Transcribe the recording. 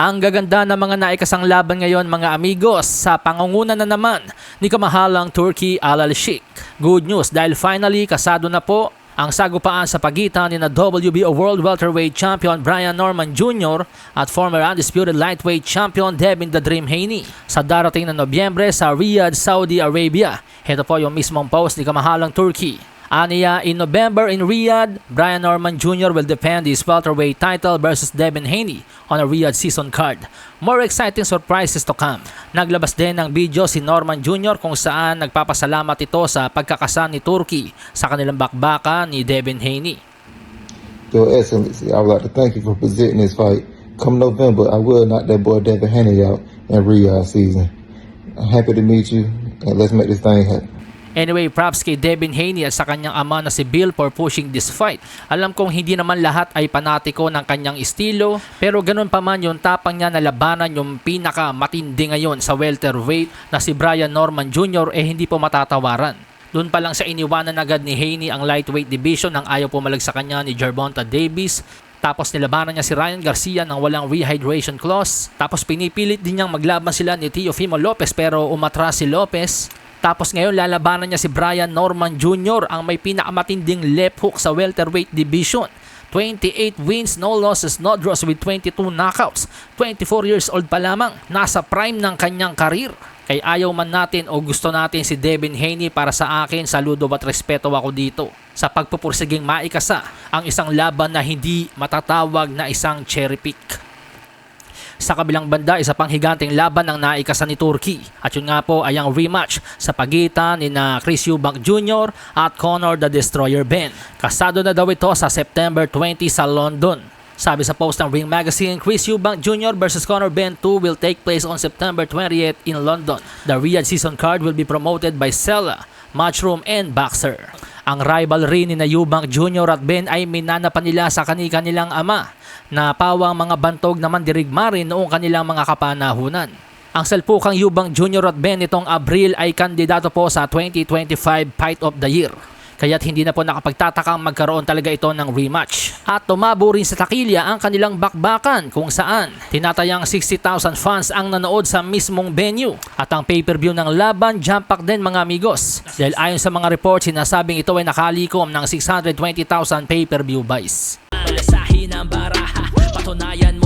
Ang gaganda ng mga naikasang laban ngayon mga amigos sa pangunguna na naman ni kamahalang Turkey Alal Sheikh. Good news dahil finally kasado na po ang sagupaan sa pagitan ni na WBO World Welterweight Champion Brian Norman Jr. at former undisputed lightweight champion Devin The Dream Haney sa darating na Nobyembre sa Riyadh, Saudi Arabia. Ito po yung mismong post ni kamahalang Turkey. Aniya, in November in Riyadh, Brian Norman Jr. will defend his welterweight title versus Devin Haney on a Riyadh season card. More exciting surprises to come. Naglabas din ng video si Norman Jr. kung saan nagpapasalamat ito sa pagkakasan ni Turkey sa kanilang bakbakan ni Devin Haney. Your Excellency, I would like to thank you for presenting this fight. Come November, I will knock that boy Devin Haney out in Riyadh season. I'm happy to meet you, and let's make this thing happen. Anyway, props kay Devin Haney at sa kanyang ama na si Bill for pushing this fight. Alam kong hindi naman lahat ay panatiko ng kanyang estilo, pero ganun pa man yung tapang niya na labanan yung pinaka matindi ngayon sa welterweight na si Brian Norman Jr. eh hindi po matatawaran. Doon pa lang sa iniwanan agad ni Haney ang lightweight division nang ayaw pumalag sa kanya ni Gervonta Davis. Tapos nilabanan niya si Ryan Garcia ng walang rehydration clause. Tapos pinipilit din niyang maglaban sila ni Teofimo Lopez pero umatras si Lopez. Tapos ngayon lalabanan niya si Brian Norman Jr. ang may pinakamatinding left hook sa welterweight division. 28 wins, no losses, no draws with 22 knockouts. 24 years old pa lamang, nasa prime ng kanyang karir. Kay ayaw man natin o gusto natin si Devin Haney para sa akin, saludo at respeto ako dito sa pagpupursiging maikasa ang isang laban na hindi matatawag na isang cherry pick. Sa kabilang banda, isa pang higanting laban ang naikasa ni Turkey. At yun nga po ay ang rematch sa pagitan ni na Chris Eubank Jr. at Conor the Destroyer Ben. Kasado na daw ito sa September 20 sa London. Sabi sa post ng Ring Magazine, Chris Eubank Jr. versus Conor Ben 2 will take place on September 28 in London. The Riyadh season card will be promoted by Sella, Matchroom, and Boxer. Ang rivalry ni na Eubank Jr. at Ben ay minanapan nila sa kani-kanilang ama na pawang mga bantog naman dirigma rin noong kanilang mga kapanahunan. Ang salpukang Eubank Jr. at Ben itong Abril ay kandidato po sa 2025 Fight of the Year. Kaya't hindi na po nakapagtatakang magkaroon talaga ito ng rematch. At tumabo rin sa takilya ang kanilang bakbakan kung saan tinatayang 60,000 fans ang nanood sa mismong venue. At ang pay-per-view ng laban, jump pack din mga amigos. Dahil ayon sa mga reports, sinasabing ito ay nakalikom ng 620,000 pay-per-view buys. Malasahin ang baraha, patunayan